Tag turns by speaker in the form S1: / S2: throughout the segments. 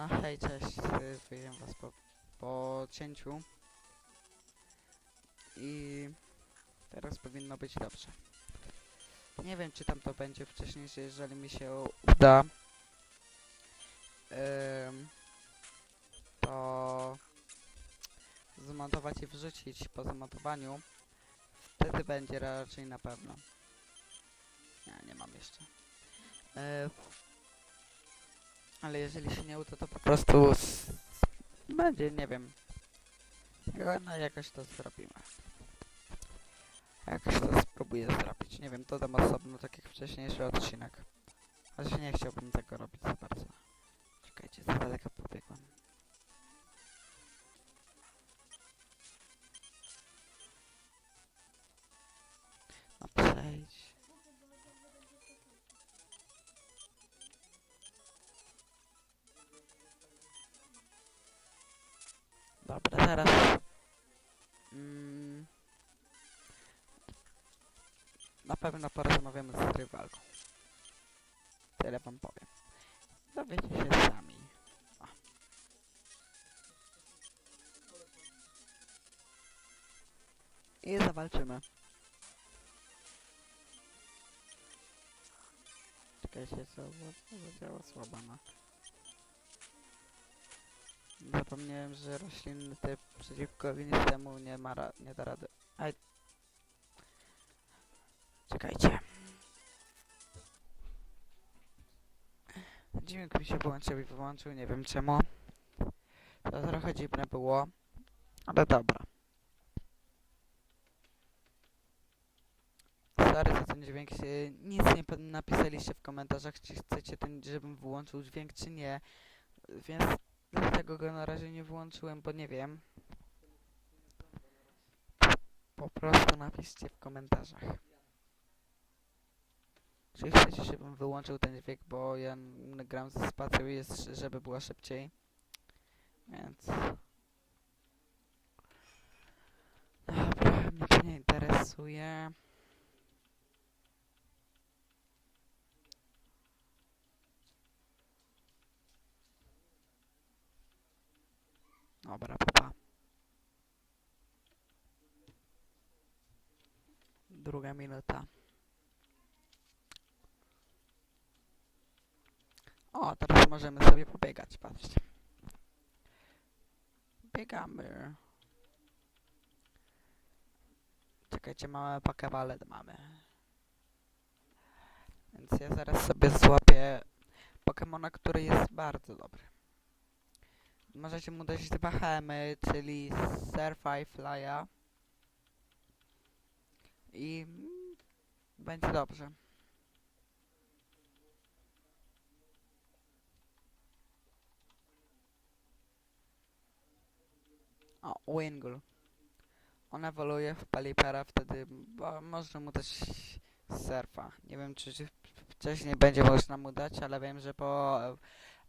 S1: No hej, cześć, y, wyjem was po, po cięciu. I teraz powinno być dobrze. Nie wiem, czy tam to będzie wcześniejsze, jeżeli mi się uda. To zmontować i wrzucić po zamontowaniu. Wtedy będzie raczej na pewno. Nie, nie mam jeszcze. Ale jeżeli się nie uda, to po prostu s- będzie, nie wiem. No jakoś to zrobimy. Jakoś to spróbuję zrobić. Nie wiem, dodam osobno, tak jak wcześniejszy odcinek. Ale nie chciałbym tego robić za bardzo. Czekajcie, za daleko Dobra, teraz. Mm, na pewno porozmawiamy z rywalką. Tyle wam powiem. Dowiecie się sami. O. I zawalczymy. Czekajcie, co za- zadziała słaba, no. Zapomniałem, że roślinny typ przeciwko ognistemu nie ma ra nie da rady. Aj. Czekajcie. Dźwięk mi się włączył i wyłączył, nie wiem czemu. To trochę dziwne było, ale dobra. Sorry za ten dźwięk, się, nic nie napisaliście w komentarzach, czy chcecie ten, żebym wyłączył dźwięk, czy nie. Więc dlatego go na razie nie włączyłem, bo nie wiem. Po prostu napiszcie w komentarzach. Czy chcecie, żebym wyłączył ten dźwięk, bo ja gram ze spacją i jest, żeby było szybciej. Więc... Dobra, mnie to nie interesuje. Dobra, papa. Druga minuta. O, teraz możemy sobie pobiegać, patrzcie. Biegamy. Czekajcie, mamy pakewalet, mamy. Więc ja zaraz sobie złapię Pokemona, który jest bardzo dobry. Możecie mu dać dwa hemy, czyli Surfa i Flya. I będzie dobrze. O, Wingull. On ewoluuje w Palipera, wtedy bo można mu dać surfa. Nie wiem, czy, wcześniej będzie można mu dać, ale wiem, że po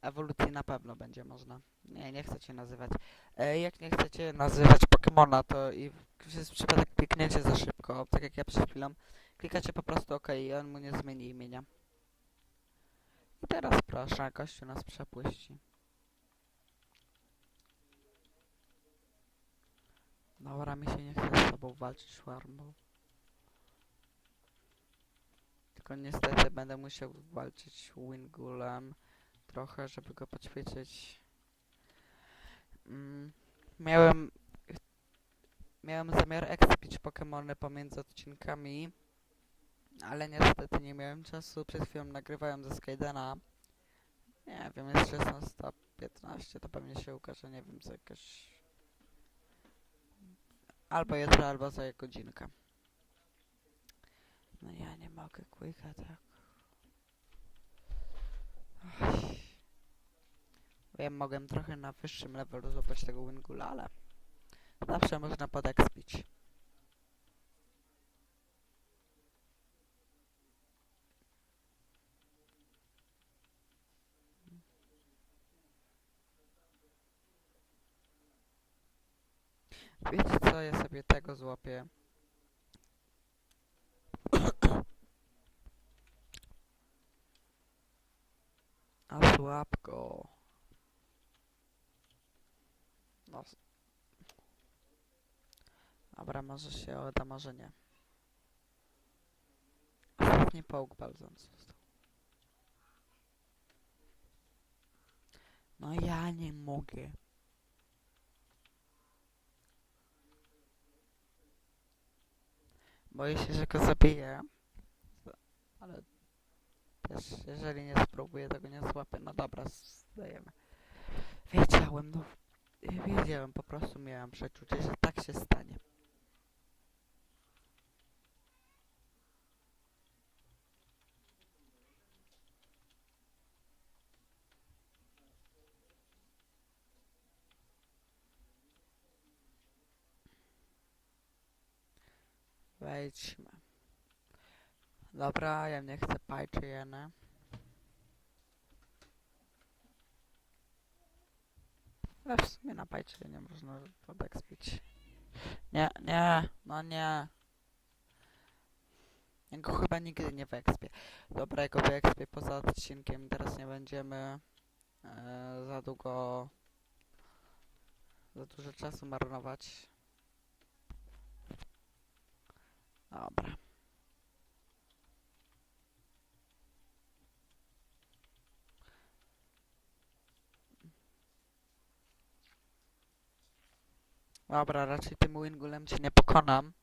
S1: ewolucji na pewno będzie można. Nie, nie chcecie nazywać. E, jak nie chcecie nazywać Pokemona, to i jest przypadek kliknięcie za szybko, tak jak ja przed chwilą. Klikacie po prostu OK i on mu nie zmieni imienia. I teraz proszę, gościu nas przepuści. Dobra, mi się nie chce z tobą walczyć, Warmbo. Tylko niestety będę musiał walczyć Wingulem trochę, żeby go poćwiczyć. Mm, miałem... Miałem zamiar expić Pokemony pomiędzy odcinkami, ale niestety nie miałem czasu. Przed chwilą nagrywałem ze Skydena. Nie wiem, jest 16.15, to pewnie się ukaże, nie wiem, za jakaś... Albo jutro, albo za godzinkę. No ja nie mogę quicka tak. Wiem, mogłem trochę na wyższym levelu złapać tego Wingula, ale zawsze można podekspić. Wiecie co, ja sobie tego złapię. A słabko. Dobra, może się uda, może nie. Ostatni połk balzący został. No ja nie mogę. Boję się, że go zabiję. Ale też, jeżeli nie spróbuję, tego nie złapię. No dobra, zdajemy. Wiedziałem, no. Wiedziałem, po prostu miałem przeczucie, że tak się stanie. Wejdźmy. Dobra, ja nie chcę pajczyjeny. Ale w sumie na pajczyjenie można podekspić. Nie, nie, no nie. Ja go chyba nigdy nie wyekspię. Dobra, ja go wyekspię poza odcinkiem. Teraz nie będziemy e, za długo, za dużo czasu marnować. Dobra. Dobra, raczej tym Wingulem cię nie pokonam.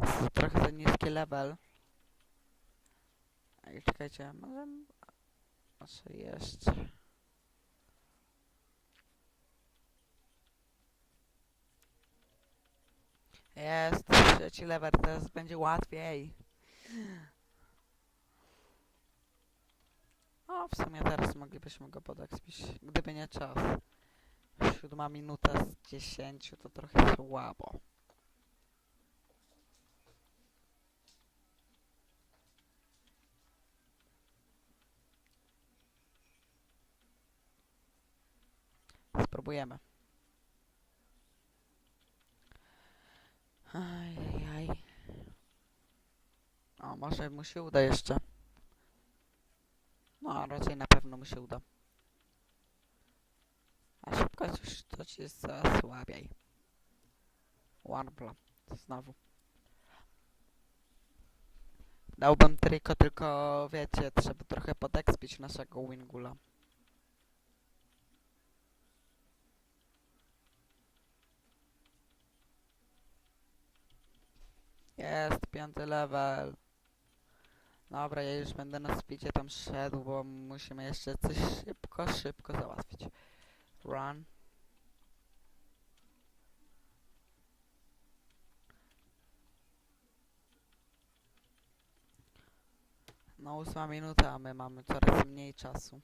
S1: Jest trochę za niski level. Ej, czekajcie, może... Może jeszcze... Jest, trzeci level, teraz będzie łatwiej. O, w sumie teraz moglibyśmy go podekspić, gdyby nie czas. Siódma minuta z dziesięciu to trochę słabo. Spróbujemy. Ajajaj. O, może mu się uda jeszcze. No, raczej na pewno mu się uda. Już to ci jest coraz słabiej. Warpla. Znowu. Dałbym triko, tylko wiecie, trzeba trochę podekspić naszego Wingula. Jest, piąty level. Dobra, ja już będę na speedzie tam szedł, bo musimy jeszcze coś szybko, szybko załatwić. Run. No ósma minuta, a my mamy coraz mniej czasu.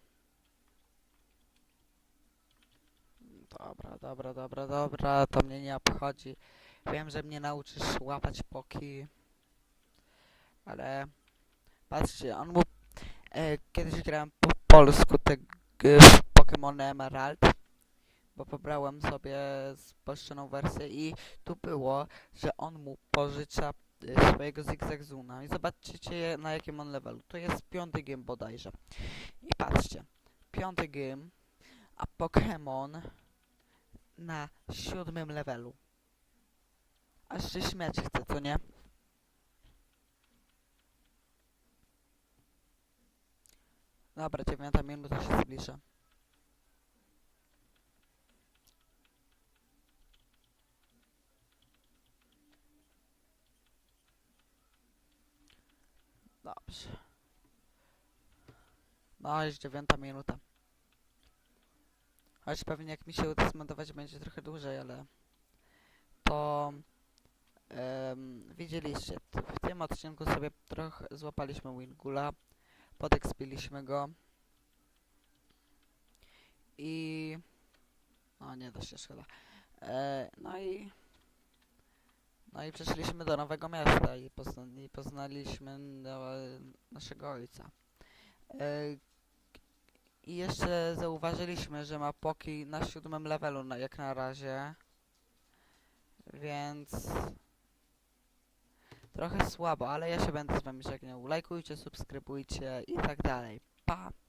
S1: Dobra, dobra, dobra, dobra, to mnie nie obchodzi. Wiem, że mnie nauczysz łapać poki. Ale patrzcie, on mu... E, kiedyś grałem po polsku te w Pokémon Emerald, bo pobrałem sobie spolszczoną wersję i tu było, że on mu pożycza e, swojego Zigzagzuna i zobaczycie na jakim on levelu. To jest piąty game bodajże. I patrzcie, piąty game, a Pokémon na siódmym levelu. Aż się śmiać chce, co nie? Dobra, dziewiąta minuta się zbliża. Dobrze. No, już dziewiąta minuta. Choć pewnie jak mi się uda zmontować będzie trochę dłużej, ale to em, widzieliście, w tym odcinku sobie trochę złapaliśmy Wingula, podekspiliśmy go i o nie da się szkoda. E, no i no i przeszliśmy do nowego miasta i, pozna, i poznaliśmy naszego ojca. E, I jeszcze zauważyliśmy, że ma poki na siódmym levelu na, jak na razie. Więc trochę słabo, ale ja się będę z wami żegnał. Lajkujcie, subskrybujcie i tak dalej. Pa!